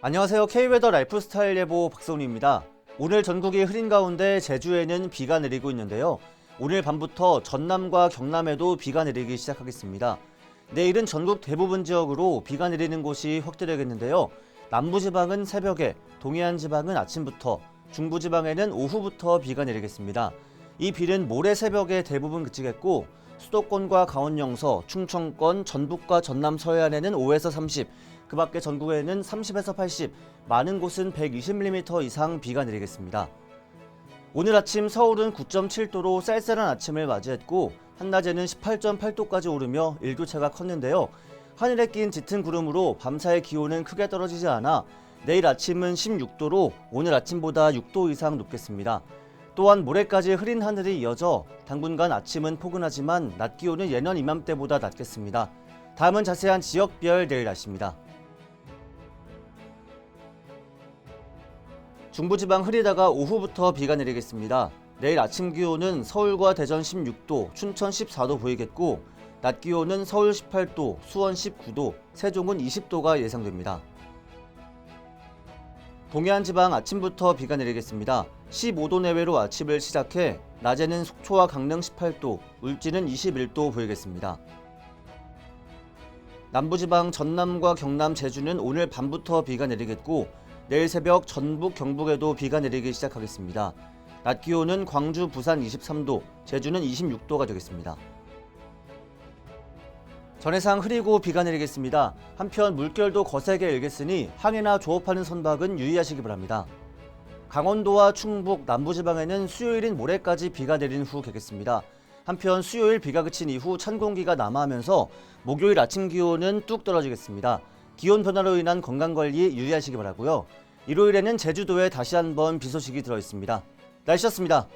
안녕하세요. K웨더 라이프스타일 예보 박성훈입니다. 오늘 전국이 흐린 가운데 제주에는 비가 내리고 있는데요. 오늘 밤부터 전남과 경남에도 비가 내리기 시작하겠습니다. 내일은 전국 대부분 지역으로 비가 내리는 곳이 확대되겠는데요. 남부지방은 새벽에, 동해안 지방은 아침부터, 중부지방에는 오후부터 비가 내리겠습니다. 이 비는 모레 새벽에 대부분 그치겠고 수도권과 강원 영서, 충청권, 전북과 전남 서해안에는 5에서 30, 그 밖에 전국에는 30에서 80, 많은 곳은 120mm 이상 비가 내리겠습니다. 오늘 아침 서울은 9.7도로 쌀쌀한 아침을 맞이했고 한낮에는 18.8도까지 오르며 일교차가 컸는데요. 하늘에 낀 짙은 구름으로 밤사이 기온은 크게 떨어지지 않아 내일 아침은 16도로 오늘 아침보다 6도 이상 높겠습니다. 또한 모레까지 흐린 하늘이 이어져 당분간 아침은 포근하지만 낮 기온은 예년 이맘때보다 낮겠습니다. 다음은 자세한 지역별 내일 날씨입니다. 중부지방 흐리다가 오후부터 비가 내리겠습니다. 내일 아침 기온은 서울과 대전 16도, 춘천 14도 보이겠고 낮 기온은 서울 18도, 수원 19도, 세종은 20도가 예상됩니다. 동해안 지방 아침부터 비가 내리겠습니다. 15도 내외로 아침을 시작해 낮에는 속초와 강릉 18도, 울진은 21도 보이겠습니다. 남부지방 전남과 경남 제주는 오늘 밤부터 비가 내리겠고 내일 새벽 전북 경북에도 비가 내리기 시작하겠습니다. 낮 기온은 광주 부산 23도, 제주는 26도가 되겠습니다. 전해상 흐리고 비가 내리겠습니다. 한편 물결도 거세게 일겠으니 항해나 조업하는 선박은 유의하시기 바랍니다. 강원도와 충북 남부지방에는 수요일인 모레까지 비가 내린 후 개겠습니다. 한편 수요일 비가 그친 이후 찬 공기가 남하하면서 목요일 아침 기온은 뚝 떨어지겠습니다. 기온 변화로 인한 건강 관리 유의하시기 바라고요. 일요일에는 제주도에 다시 한번 비 소식이 들어 있습니다. 날씨였습니다.